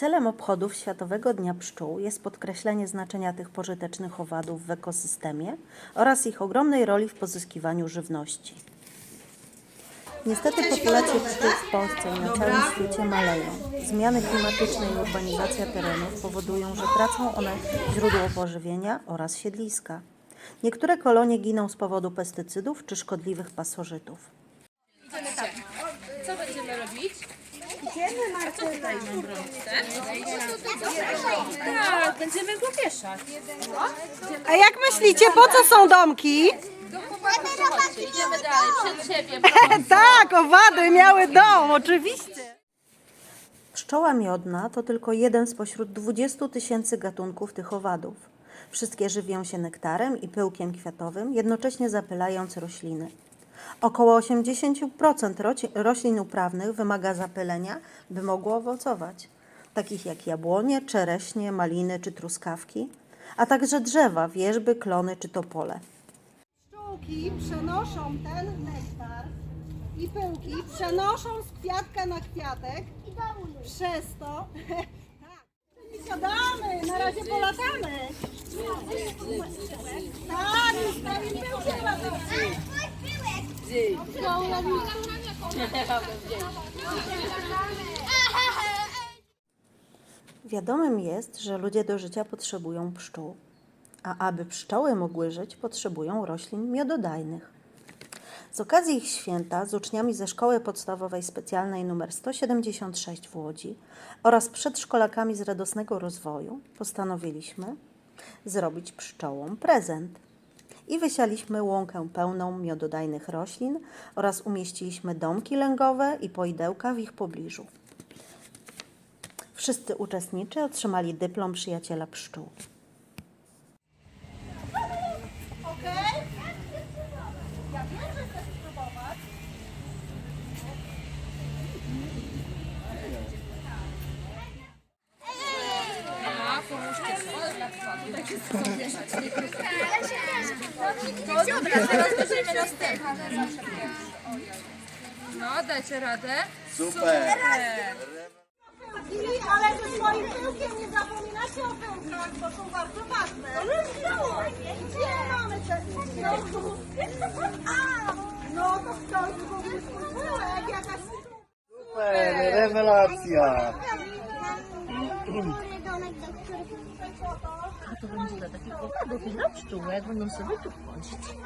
Celem obchodów Światowego Dnia Pszczół jest podkreślenie znaczenia tych pożytecznych owadów w ekosystemie oraz ich ogromnej roli w pozyskiwaniu żywności. Niestety populacje pszczół w Polsce i na całym świecie maleją. Zmiany klimatyczne i urbanizacja terenów powodują, że tracą one źródło pożywienia oraz siedliska. Niektóre kolonie giną z powodu pestycydów czy szkodliwych pasożytów. Co będziemy robić? Tak, będziemy go wieszać. A jak myślicie, po co są domki? Idziemy dalej, przed siebie. tak, owady miały dom, oczywiście. Pszczoła miodna to tylko jeden spośród 20 tysięcy gatunków tych owadów. Wszystkie żywią się nektarem i pyłkiem kwiatowym, jednocześnie zapylając rośliny. Około 80% roci- roślin uprawnych wymaga zapylenia, by mogło owocować, takich jak jabłonie, czereśnie, maliny czy truskawki, a także drzewa, wierzby, klony czy topole. Pszczółki przenoszą ten nektar i pyłki, przenoszą z kwiatka na kwiatek. Przez to... tak. Nie siadamy, na razie polatamy. Tak, już z twoim pyłkiem latamy. Wiadomym jest, że ludzie do życia potrzebują pszczół, a aby pszczoły mogły żyć, potrzebują roślin miododajnych. Z okazji ich święta z uczniami ze Szkoły Podstawowej Specjalnej nr 176 w Łodzi oraz przedszkolakami z Radosnego Rozwoju postanowiliśmy zrobić pszczołom prezent. I wysialiśmy łąkę pełną miododajnych roślin oraz umieściliśmy domki lęgowe i poidełka w ich pobliżu. Wszyscy uczestnicy otrzymali dyplom przyjaciela pszczół. Okej? Będziemy następne. No, dajcie radę. Super! Ale ze swoim pyłkiem nie zapominacie o pyłkach, bo są bardzo ważne. Gdzie mamy te no, A, no to ktoś zgubił swój pyłek, jakaś... Super! Rewelacja! to wymyślę taki pokadek i na pszczółek będą sobie tu wchodzić.